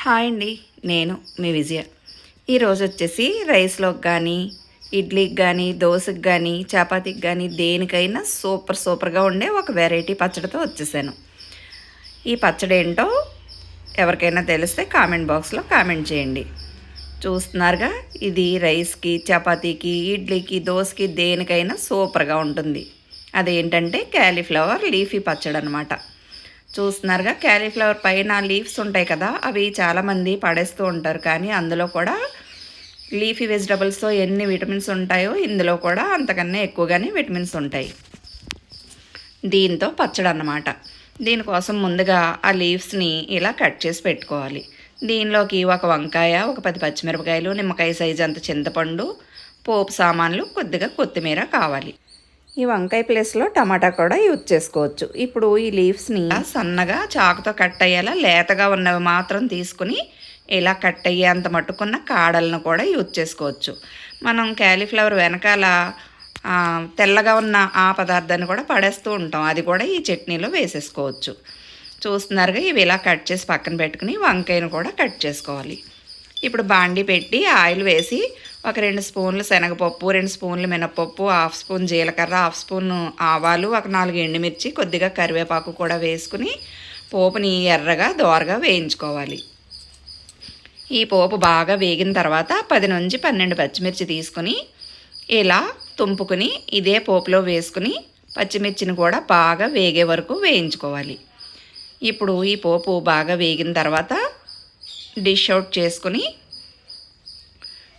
Hi అండి నేను మీ విజయ. ఈరోజు వచ్చేసి రైస్లోకి కానీ ఇడ్లీకి కానీ దోశకి కానీ చపాతీకి కానీ దేనికైనా సూపర్ సూపర్గా ఉండే ఒక వెరైటీ పచ్చడితో వచ్చేసాను. ఈ పచ్చడి ఏంటో ఎవరికైనా తెలిస్తే కామెంట్ బాక్స్లో కామెంట్ చేయండి. చూస్తున్నారుగా ఇది రైస్కి చపాతీకి ఇడ్లీకి దోశకి దేనికైనా సూపర్గా ఉంటుంది. అదేంటంటే క్యాలీఫ్లవర్ లీఫీ పచ్చడి అనమాట చూస్తున్నారుగా క్యాలీఫ్లవర్ పైన లీవ్స్ ఉంటాయి కదా అవి చాలామంది పడేస్తూ ఉంటారు. కానీ అందులో కూడా లీఫీ వెజిటబుల్స్తో ఎన్ని విటమిన్స్ ఉంటాయో ఇందులో కూడా అంతకన్నా ఎక్కువగానే విటమిన్స్ ఉంటాయి. దీంతో పచ్చడి అన్నమాట. దీనికోసం ముందుగా ఆ లీవ్స్ని ఇలా కట్ చేసి పెట్టుకోవాలి. దీనిలోకి ఒక వంకాయ ఒక పది పచ్చిమిరపకాయలు నిమ్మకాయ సైజు అంత చింతపండు పోపు సామాన్లు కొద్దిగా కొత్తిమీర కావాలి. ఈ వంకాయ ప్లేస్లో టమాటా కూడా యూజ్ చేసుకోవచ్చు. ఇప్పుడు ఈ లీవ్స్ని సన్నగా చాకుతో కట్ అయ్యేలా లేతగా ఉన్నవి మాత్రం తీసుకుని ఇలా కట్ అయ్యేంత మట్టుకున్న కాడలను కూడా యూజ్ చేసుకోవచ్చు. మనం క్యాలీఫ్లవర్ వెనకాల తెల్లగా ఉన్న ఆ పదార్థాన్ని కూడా పడేస్తూ ఉంటాం. అది కూడా ఈ చట్నీలో వేసేసుకోవచ్చు. చూస్తున్నారుగా ఇవి ఇలా కట్ చేసి పక్కన పెట్టుకుని వంకాయను కూడా కట్ చేసుకోవాలి. ఇప్పుడు బాండి పెట్టి ఆయిల్ వేసి ఒక రెండు స్పూన్లు శనగపప్పు రెండు స్పూన్లు మినపప్పు హాఫ్ స్పూన్ జీలకర్ర హాఫ్ స్పూన్ ఆవాలు ఒక నాలుగు ఎండుమిర్చి కొద్దిగా కరివేపాకు కూడా వేసుకుని పోపుని ఎర్రగా దోరగా వేయించుకోవాలి. ఈ పోపు బాగా వేగిన తర్వాత పది నుంచి పన్నెండు పచ్చిమిర్చి తీసుకుని ఇలా తుంపుకుని ఇదే పోపులో వేసుకుని పచ్చిమిర్చిని కూడా బాగా వేగే వరకు వేయించుకోవాలి. ఇప్పుడు ఈ పోపు బాగా వేగిన తర్వాత డిష్ అవుట్ చేసుకుని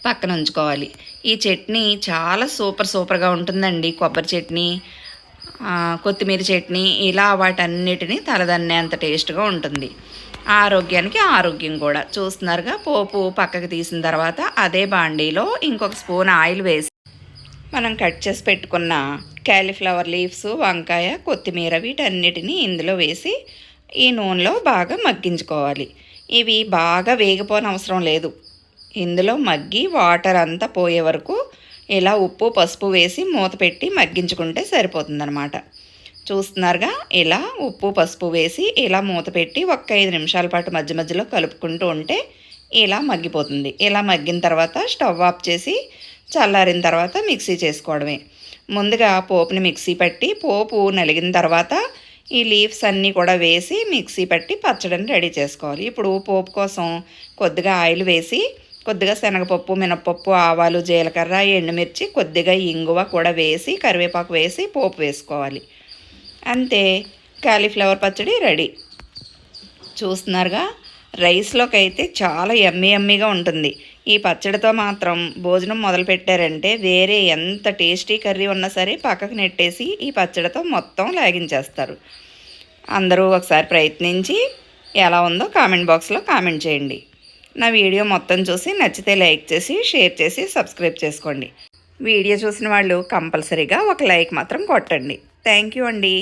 పక్కన ఉంచుకోవాలి. ఈ చట్నీ చాలా సూపర్ సూపర్గా ఉంటుందండి. కొబ్బరి చట్నీ కొత్తిమీర చట్నీ ఇలా వాటన్నిటినీ తలదన్నేంత టేస్ట్గా ఉంటుంది. ఆరోగ్యానికి ఆరోగ్యం కూడా. చూస్తున్నారుగా పోపు పక్కకు తీసిన తర్వాత అదే బాండీలో ఇంకొక స్పూన్ ఆయిల్ వేసి మనం కట్ చేసి పెట్టుకున్న క్యాలీఫ్లవర్ లీవ్స్ వంకాయ కొత్తిమీర వీటన్నిటిని ఇందులో వేసి ఈ నూనెలో బాగా మగ్గించుకోవాలి. ఇవి బాగా వేగిపోనవసరం లేదు. ఇందులో మగ్గి వాటర్ అంతా పోయే వరకు ఇలా ఉప్పు పసుపు వేసి మూత పెట్టి మగ్గించుకుంటే సరిపోతుందనమాట చూస్తున్నారుగా ఇలా ఉప్పు పసుపు వేసి ఇలా మూత పెట్టి ఒక్క ఐదు నిమిషాల పాటు మధ్య మధ్యలో కలుపుకుంటూ ఉంటే ఇలా మగ్గిపోతుంది. ఇలా మగ్గిన తర్వాత స్టవ్ ఆఫ్ చేసి చల్లారిన తర్వాత మిక్సీ చేసుకోవడమే. ముందుగా పోపుని మిక్సీ పట్టి పోపు నలిగిన తర్వాత ఈ లీవ్స్ అన్నీ కూడా వేసి మిక్సీ పట్టి పచ్చడిని రెడీ చేసుకోవాలి. ఇప్పుడు పోపు కోసం కొద్దిగా ఆయిల్ వేసి కొద్దిగా శనగపప్పు మినపప్పు ఆవాలు జీలకర్ర ఎండుమిర్చి కొద్దిగా ఇంగువ కూడా వేసి కరివేపాకు వేసి పోపు వేసుకోవాలి. అంతే. కాలీఫ్లవర్ పచ్చడి రెడీ. చూస్తున్నారుగా? రైస్లోకి అయితే చాలా ఎమ్మి ఎమ్మిగా ఉంటుంది. ఈ పచ్చడితో మాత్రం భోజనం మొదలు పెట్టారంటే వేరే ఎంత టేస్టీ కర్రీ ఉన్నా సరే పక్కకు నెట్టేసి ఈ పచ్చడితో మొత్తం లాగించేస్తారు. అందరూ ఒకసారి ప్రయత్నించి ఎలా ఉందో కామెంట్ బాక్స్లో కామెంట్ చేయండి. నా వీడియో మొత్తం చూసి నచ్చితే లైక్ చేసి షేర్ చేసి సబ్స్క్రైబ్ చేసుకోండి. వీడియో చూసిన వాళ్ళు కంపల్సరీగా ఒక లైక్ మాత్రం కొట్టండి. థ్యాంక్ యూ అండి.